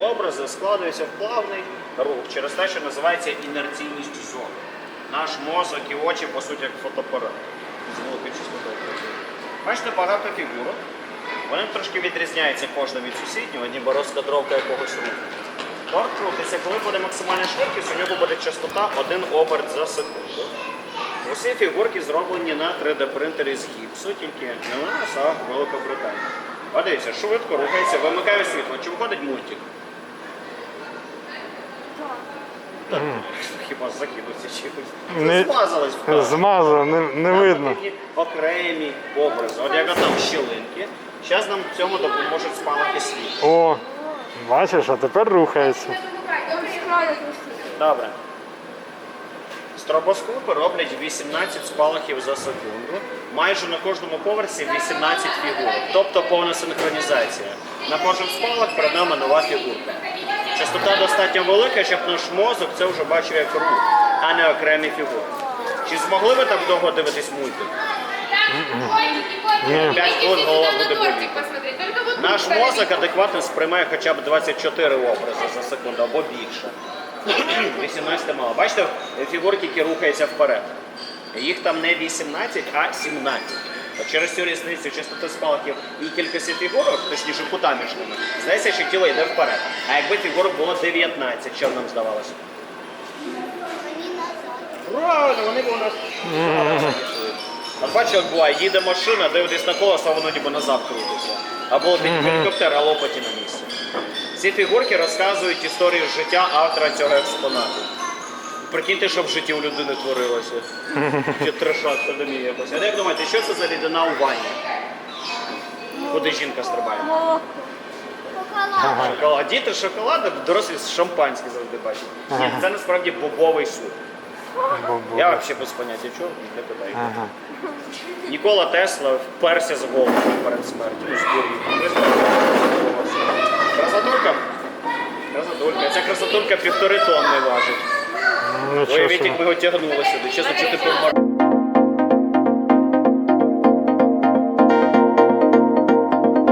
Образи складаються в плавний рух через те, що називається інерційність зони. Наш мозок і очі, по суті, як фотоапарат. З великою частотою. Бачите, багато фігурок. Вони трошки відрізняються кожна від сусіднього, ніби розкадровка якогось руху. Торт рухається, коли буде максимальна швидкість, у нього буде частота 1 оберт за секунду. Усі фігурки зроблені на 3D принтері з гіпсу, тільки не у нас, а в Великобританії. А дивіться, швидко рухається, вимикає світло. Чи виходить мультик? Так. Хіба закинуться чимось? Не- Змазалось в кадрі. Змазав, не, не Там видно. потрібні окремі образи. От як там щілинки. Зараз нам в цьому допоможуть спалахи світла. О, бачиш, а тепер рухається. Добре. Стробоскопи роблять 18 спалахів за секунду. Майже на кожному поверсі 18 фігурок. Тобто повна синхронізація. На кожен спалах перед нами нова фігурка. Частота достатньо велика, щоб наш мозок це вже бачив як рух, а не окремі фігури. Чи змогли ви так довго дивитись мультик? П'ять хвилин голова буде боліти. Наш мозок адекватно сприймає хоча б 24 образи за секунду або більше. 18 мало. Бачите, фігурки, які рухаються вперед. Їх там не 18, а 17. Через цю різницю частоти спалахів і кількості фігурок, точніше кута між ними, здається, що тіло йде вперед. А якби фігурок було 19, що нам здавалося? Правильно, вони б у нас. От бачиш, як буває, їде машина, дивитись на колесо, а воно ніби назад крутиться. Або летить гелікоптер, а лопаті на місці. Ці фігурки розказують історію життя автора цього експонату. Прикиньте, що в житті у людини творилося. Чи трешак садомія якось. А як думаєте, що це за рідина у ванні? Куди жінка стрибає? Шоколад. Шоколад. Діти шоколади, дорослі шампанське завжди бачать. Ні, це насправді бобовий суп. Я взагалі без поняття чого, не питаю. Ага. Нікола Тесла вперся з голову перед смертю. Ну, збурів. Красотулька? Красотулька. Ця красотулька півтори тонни важить. Уявіть, собі. як ми його тягнули сюди. Чесно, чи ти помер.